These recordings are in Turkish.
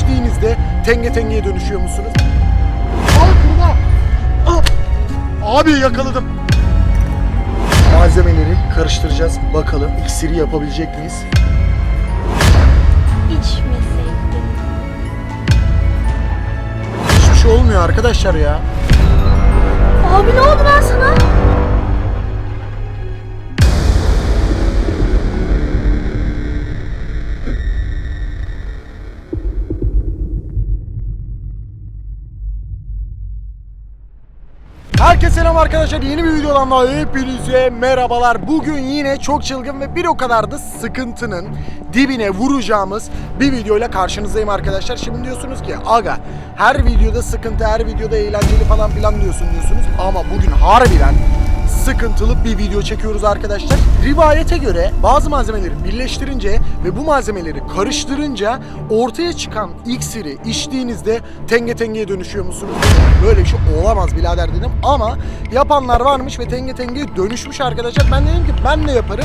içtiğinizde tenge tengeye dönüşüyor musunuz? Al kurbağa! Ah! Abi yakaladım. Malzemeleri karıştıracağız. Bakalım iksiri yapabilecek miyiz? İçmeseydim. Hiçbir şey olmuyor arkadaşlar ya. Abi ne oldu ben sana? Selam arkadaşlar. Yeni bir videodan daha hepinize merhabalar. Bugün yine çok çılgın ve bir o kadar da sıkıntının dibine vuracağımız bir videoyla karşınızdayım arkadaşlar. Şimdi diyorsunuz ki aga her videoda sıkıntı, her videoda eğlenceli falan filan diyorsun diyorsunuz. Ama bugün harbiden sıkıntılı bir video çekiyoruz arkadaşlar. Rivayete göre bazı malzemeleri birleştirince ve bu malzemeleri karıştırınca ortaya çıkan iksiri içtiğinizde tenge tengeye dönüşüyor musunuz? Böyle bir şey olamaz birader dedim ama yapanlar varmış ve tenge tengeye dönüşmüş arkadaşlar. Ben dedim ki ben de yaparım.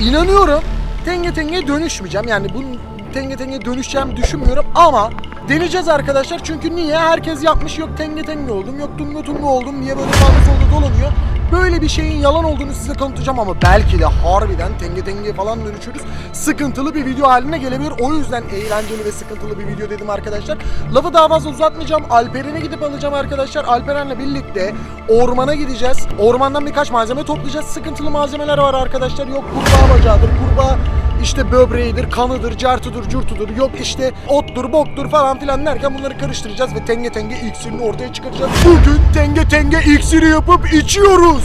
İnanıyorum tenge tengeye dönüşmeyeceğim. Yani bunun tenge tenge dönüşeceğimi düşünmüyorum ama deneyeceğiz arkadaşlar. Çünkü niye? Herkes yapmış yok tenge tenge oldum, yok tunga tunga oldum diye böyle sağda solda dolanıyor. Böyle bir şeyin yalan olduğunu size kanıtlayacağım ama belki de harbiden tenge tenge falan dönüşürüz. Sıkıntılı bir video haline gelebilir. O yüzden eğlenceli ve sıkıntılı bir video dedim arkadaşlar. Lafı daha fazla uzatmayacağım. Alperen'e gidip alacağım arkadaşlar. Alperen'le birlikte ormana gideceğiz. Ormandan birkaç malzeme toplayacağız. Sıkıntılı malzemeler var arkadaşlar. Yok kurbağa bacağıdır, kurbağa işte böbreğidir, kanıdır, cartıdır, curtudur, yok işte ottur, boktur falan filan derken bunları karıştıracağız ve tenge tenge iksirini ortaya çıkaracağız. Bugün tenge tenge iksiri yapıp içiyoruz.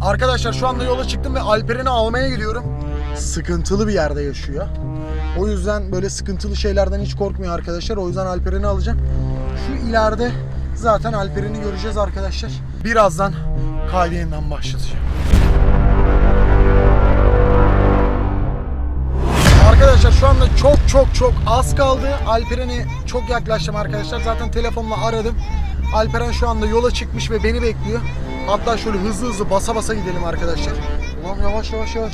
Arkadaşlar şu anda yola çıktım ve Alperen'i almaya gidiyorum. Sıkıntılı bir yerde yaşıyor. O yüzden böyle sıkıntılı şeylerden hiç korkmuyor arkadaşlar. O yüzden Alperen'i alacağım. Şu ileride zaten Alperen'i göreceğiz arkadaşlar. Birazdan kaydı yeniden başlatacağım. Arkadaşlar şu anda çok çok çok az kaldı. Alperen'i çok yaklaştım arkadaşlar. Zaten telefonla aradım. Alperen şu anda yola çıkmış ve beni bekliyor. Hatta şöyle hızlı hızlı basa basa gidelim arkadaşlar. Ulan yavaş yavaş yavaş.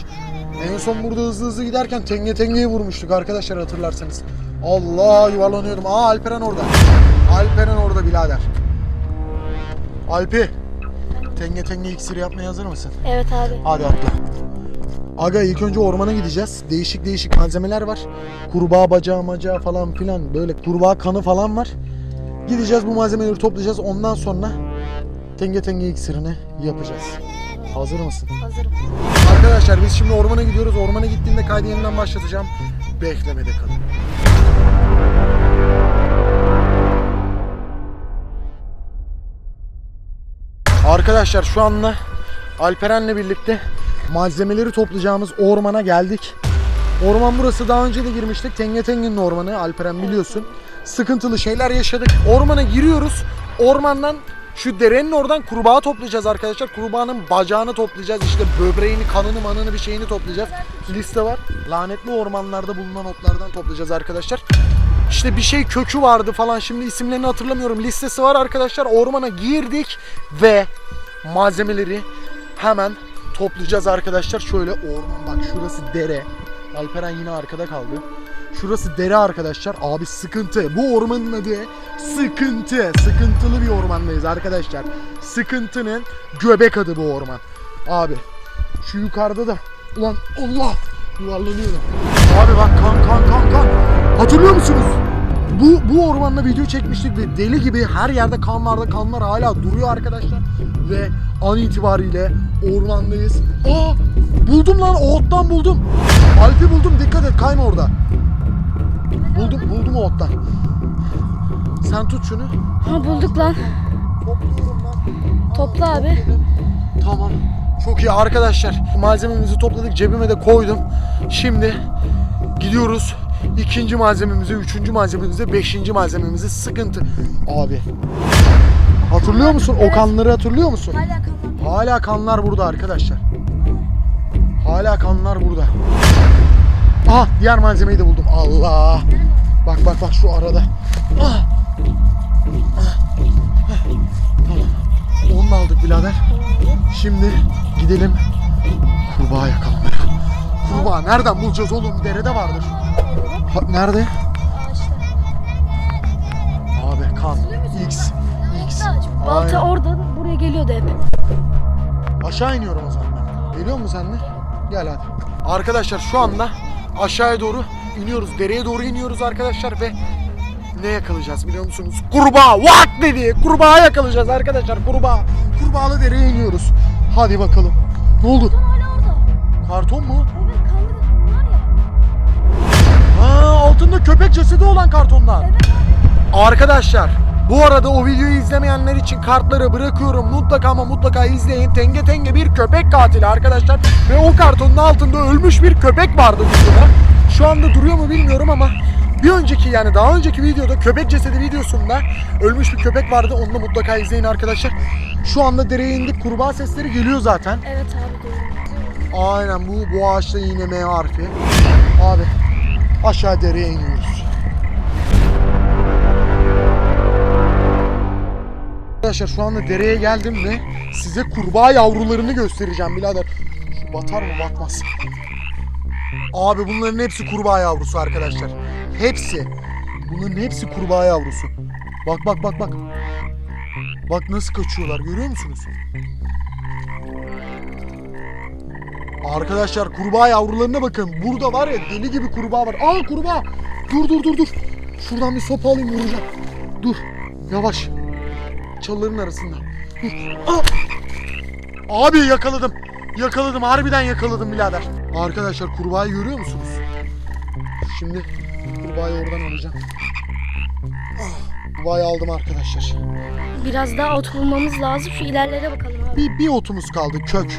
En son burada hızlı hızlı giderken tenge tengeyi vurmuştuk arkadaşlar hatırlarsanız. Allah yuvarlanıyordum. Aa Alperen orada. Alperen orada birader. Alpi. Tenge tenge iksiri yapmaya hazır mısın? Evet abi. Hadi atla. Aga ilk önce ormana gideceğiz. Değişik değişik malzemeler var. Kurbağa bacağı macağı falan filan böyle kurbağa kanı falan var. Gideceğiz bu malzemeleri toplayacağız. Ondan sonra tenge tenge iksirini yapacağız. Hazır mısın? Hazırım. Arkadaşlar biz şimdi ormana gidiyoruz. Ormana gittiğimde kaydı yeniden başlatacağım. Beklemede kalın. Arkadaşlar şu anda Alperen'le birlikte malzemeleri toplayacağımız ormana geldik. Orman burası daha önce de girmiştik. Tenge Tenge'nin ormanı Alperen biliyorsun. Sıkıntılı şeyler yaşadık. Ormana giriyoruz. Ormandan şu derenin oradan kurbağa toplayacağız arkadaşlar. Kurbağanın bacağını toplayacağız. İşte böbreğini, kanını, manını bir şeyini toplayacağız. Liste var. Lanetli ormanlarda bulunan otlardan toplayacağız arkadaşlar. İşte bir şey kökü vardı falan. Şimdi isimlerini hatırlamıyorum. Listesi var arkadaşlar. Ormana girdik ve malzemeleri hemen toplayacağız arkadaşlar. Şöyle orman bak şurası dere. Alperen yine arkada kaldı. Şurası dere arkadaşlar. Abi sıkıntı. Bu ormanın adı sıkıntı. Sıkıntılı bir ormandayız arkadaşlar. Sıkıntının göbek adı bu orman. Abi şu yukarıda da ulan Allah yuvarlanıyorum. Abi bak kan kan kan kan. Hatırlıyor musunuz? Bu, bu ormanda video çekmiştik ve deli gibi her yerde kan vardı. Kanlar hala duruyor arkadaşlar. Ve an itibariyle ormandayız. Aa buldum lan o ottan buldum. Alp'i buldum dikkat et kayma orada. Buldum buldum o ottan. Sen tut şunu. Ha bulduk lan. Topluyorum ben. Topla abi. Tamam. Çok iyi arkadaşlar. Malzememizi topladık cebime de koydum. Şimdi gidiyoruz. İkinci malzememize, üçüncü malzememize, beşinci malzememize sıkıntı. Abi. Hatırlıyor musun? O kanları hatırlıyor musun? Hala kalan. Hala kanlar burada arkadaşlar. Hala kanlar burada. Ah diğer malzemeyi de buldum. Allah. Bak bak bak şu arada. Ah. Ah. aldık birader. Şimdi gidelim kurbağa yakalamaya. Kurbağa nereden bulacağız oğlum? Derede vardır. Ha, nerede? Abi kan. X. X. Balta Aynen. oradan buraya geliyordu hep. Aşağı iniyorum o zaman ben. Geliyor musun sen de? Gel hadi. Arkadaşlar şu anda aşağıya doğru iniyoruz. Dereye doğru iniyoruz arkadaşlar ve ne yakalayacağız biliyor musunuz? Kurbağa! Vak dedi! Kurbağa yakalayacağız arkadaşlar. Kurbağa. Kurbağalı dereye iniyoruz. Hadi bakalım. Ne oldu? Karton mu? Evet kanlı var ya. Ha, altında köpek cesedi olan kartondan. Arkadaşlar bu arada o videoyu izlemeyenler için kartları bırakıyorum. Mutlaka ama mutlaka izleyin. Tenge tenge bir köpek katili arkadaşlar. Ve o kartonun altında ölmüş bir köpek vardı videoda. Şu anda duruyor mu bilmiyorum ama bir önceki yani daha önceki videoda köpek cesedi videosunda ölmüş bir köpek vardı. Onu da mutlaka izleyin arkadaşlar. Şu anda dereye indik. Kurbağa sesleri geliyor zaten. Evet abi doğru. Aynen bu bu ağaçta yine M harfi. Abi aşağı dereye iniyoruz. Arkadaşlar şu anda dereye geldim ve size kurbağa yavrularını göstereceğim birader. Şu batar mı batmaz. Abi bunların hepsi kurbağa yavrusu arkadaşlar. Hepsi. Bunların hepsi kurbağa yavrusu. Bak bak bak bak. Bak nasıl kaçıyorlar görüyor musunuz? Arkadaşlar kurbağa yavrularına bakın. Burada var ya deli gibi kurbağa var. Aa kurbağa. Dur dur dur dur. Şuradan bir sopa alayım vuracağım. Dur. Yavaş. Çalıların arasında. Aa! Abi yakaladım. Yakaladım. Harbiden yakaladım birader. Arkadaşlar kurbağayı görüyor musunuz? Şimdi kurbağayı oradan alacağım. Ah, Kurbağayı aldım arkadaşlar. Biraz daha ot bulmamız lazım. Şu ilerlere bakalım abi. Bir, bir otumuz kaldı kök.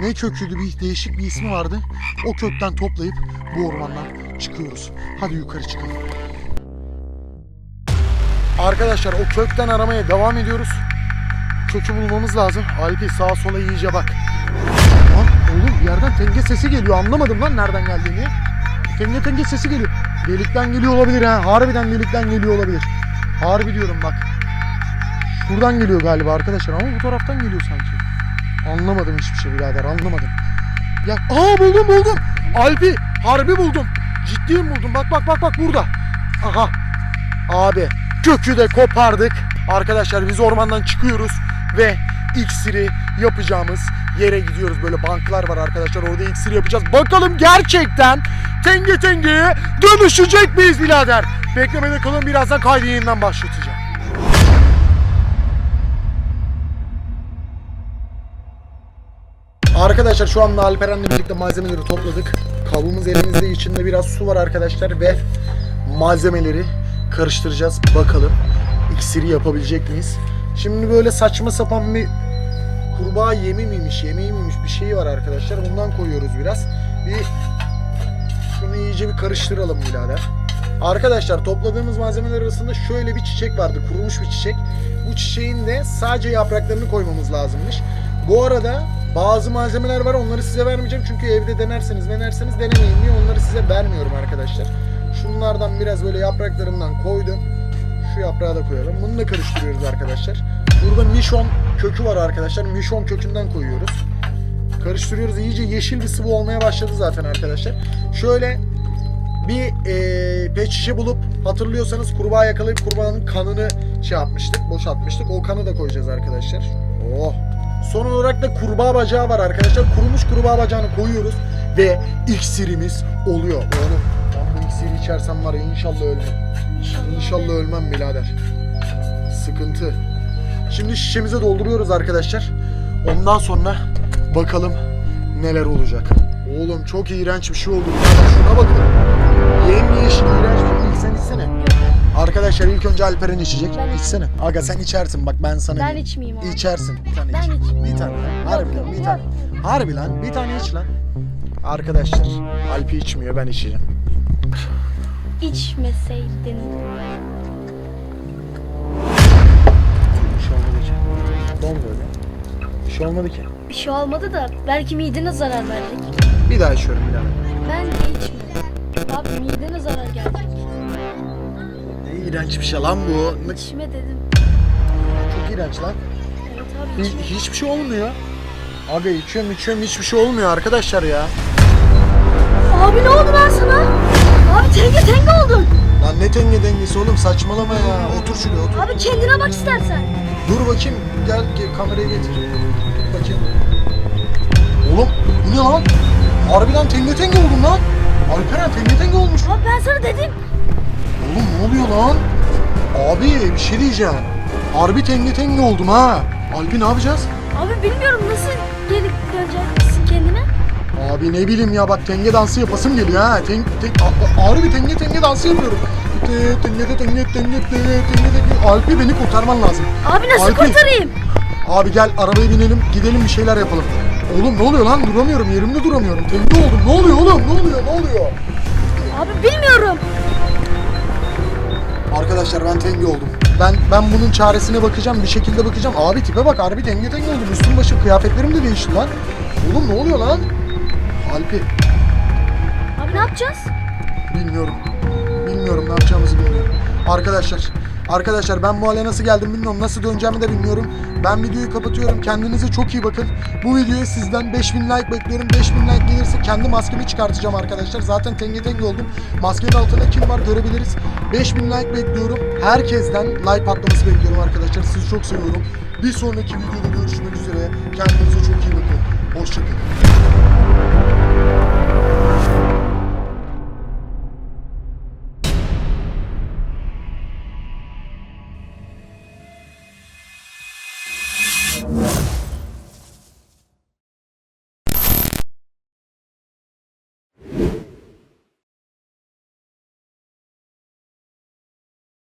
Ne köküydü bir değişik bir ismi vardı. O kökten toplayıp bu ormandan çıkıyoruz. Hadi yukarı çıkalım. Arkadaşlar o kökten aramaya devam ediyoruz. Kökü bulmamız lazım. Alpi sağa sola iyice bak. Lan oğlum yerden tenge sesi geliyor. Anlamadım lan nereden geldiğini. Tenge tenge sesi geliyor. Delikten geliyor olabilir ha. Harbiden delikten geliyor olabilir. Harbi diyorum bak. Şuradan geliyor galiba arkadaşlar ama bu taraftan geliyor sanki. Anlamadım hiçbir şey birader anlamadım. Ya aa buldum buldum. Alpi harbi buldum. Ciddiyim buldum. Bak bak bak bak burada. Aha. Abi kökü de kopardık. Arkadaşlar biz ormandan çıkıyoruz ve iksiri yapacağımız yere gidiyoruz. Böyle banklar var arkadaşlar. Orada iksir yapacağız. Bakalım gerçekten tenge tengeye dönüşecek miyiz birader? Beklemede kalın birazdan kaydı yeniden başlatacağım. Arkadaşlar şu anda Alperen'le birlikte malzemeleri topladık. Kabımız elimizde içinde biraz su var arkadaşlar ve malzemeleri karıştıracağız. Bakalım iksiri yapabilecek miyiz? Şimdi böyle saçma sapan bir kurbağa yemi miymiş, yemeği miymiş bir şey var arkadaşlar. Bundan koyuyoruz biraz. Bir şunu iyice bir karıştıralım birader. Arkadaşlar topladığımız malzemeler arasında şöyle bir çiçek vardı. Kurumuş bir çiçek. Bu çiçeğin de sadece yapraklarını koymamız lazımmış. Bu arada bazı malzemeler var onları size vermeyeceğim. Çünkü evde denerseniz denerseniz denemeyin diye onları size vermiyorum arkadaşlar. Şunlardan biraz böyle yapraklarından koydum. Şu yaprağı da koyalım. Bunu da karıştırıyoruz arkadaşlar. Burada mişon kökü var arkadaşlar. Mişon kökünden koyuyoruz. Karıştırıyoruz. İyice yeşil bir sıvı olmaya başladı zaten arkadaşlar. Şöyle bir eee pet şişe bulup hatırlıyorsanız kurbağa yakalayıp kurbağanın kanını şey yapmıştık, boşaltmıştık. O kanı da koyacağız arkadaşlar. Oh. Son olarak da kurbağa bacağı var arkadaşlar. Kurumuş kurbağa bacağını koyuyoruz ve iksirimiz oluyor. Oğlum iksiri içersem var ya inşallah ölmem. İnşallah ölmem birader. Sıkıntı. Şimdi şişemize dolduruyoruz arkadaşlar. Ondan sonra bakalım neler olacak. Oğlum çok iğrenç bir şey oldu. Şuna bakın. Yemyeşil iğrenç bir şey. İlk sen içsene. Arkadaşlar ilk önce Alperen içecek. Ben- İçsene. Aga sen içersin bak ben sana Ben diyeyim. içmeyeyim abi. İçersin. Bir tane Ben iç. içeyim. Bir tane. Harbi lan yok, bir yok. tane. Harbi lan bir tane iç lan. Arkadaşlar Alpi içmiyor ben içeceğim. İçmeseydin. Bir şey olmadı ki. Don böyle. Bir şey olmadı ki. Bir şey olmadı da belki midene zarar verdik. Bir daha içiyorum bir daha. Ben de içme. Abi midene zarar gelecek. Ne iğrenç bir şey lan bu. Ne- İçme dedim. Çok iğrenç lan. Evet abi Hi- hiçbir şey olmuyor. Aga içiyorum içiyorum hiçbir şey olmuyor arkadaşlar ya. Abi ne oldu lan sana? Abi tenge tenge oldun. Lan ne tenge dengesi oğlum saçmalama ya. Otur şuraya otur. Abi kendine bak istersen. Dur bakayım gel, gel kamerayı getir. Bakayım. Oğlum bu ne lan? Harbiden tenge tenge oldun lan. Alperen tenge tenge olmuş. Abi ben sana dedim. Oğlum ne oluyor lan? Abi bir şey diyeceğim. Harbi tenge tenge oldum ha. Alpi ne yapacağız? Abi bilmiyorum nasıl gelip kendine. Abi ne bileyim ya bak tenge dansı yapasım geliyor ha. Ten, ten, ağrı bir tenge tenge dansı yapıyorum. Te- Tenge de tenge tenge te- tenge tenge. Alpi beni kurtarman lazım. Abi nasıl Alpi. kurtarayım? Abi gel arabaya binelim gidelim bir şeyler yapalım. Oğlum ne oluyor lan duramıyorum yerimde duramıyorum. Tenge oldum ne oluyor oğlum ne oluyor ne oluyor? Abi bilmiyorum. Arkadaşlar ben tenge oldum. Ben ben bunun çaresine bakacağım bir şekilde bakacağım. Abi tipe bak harbi tenge tenge oldum. Üstüm başım kıyafetlerim de değişti lan. Oğlum ne oluyor lan? Alpi Abi ne yapacağız? Bilmiyorum. Bilmiyorum ne yapacağımızı bilmiyorum. Arkadaşlar, arkadaşlar ben bu hale nasıl geldim bilmiyorum. Nasıl döneceğimi de bilmiyorum. Ben videoyu kapatıyorum. Kendinize çok iyi bakın. Bu videoya sizden 5000 like bekliyorum. 5000 like gelirse kendi maskemi çıkartacağım arkadaşlar. Zaten tenge tenge oldum. Maskenin altında kim var görebiliriz. 5000 like bekliyorum. Herkesten like patlaması bekliyorum arkadaşlar. Sizi çok seviyorum. Bir sonraki videoda görüşmek üzere. Kendinize çok iyi bakın. Hoşçakalın.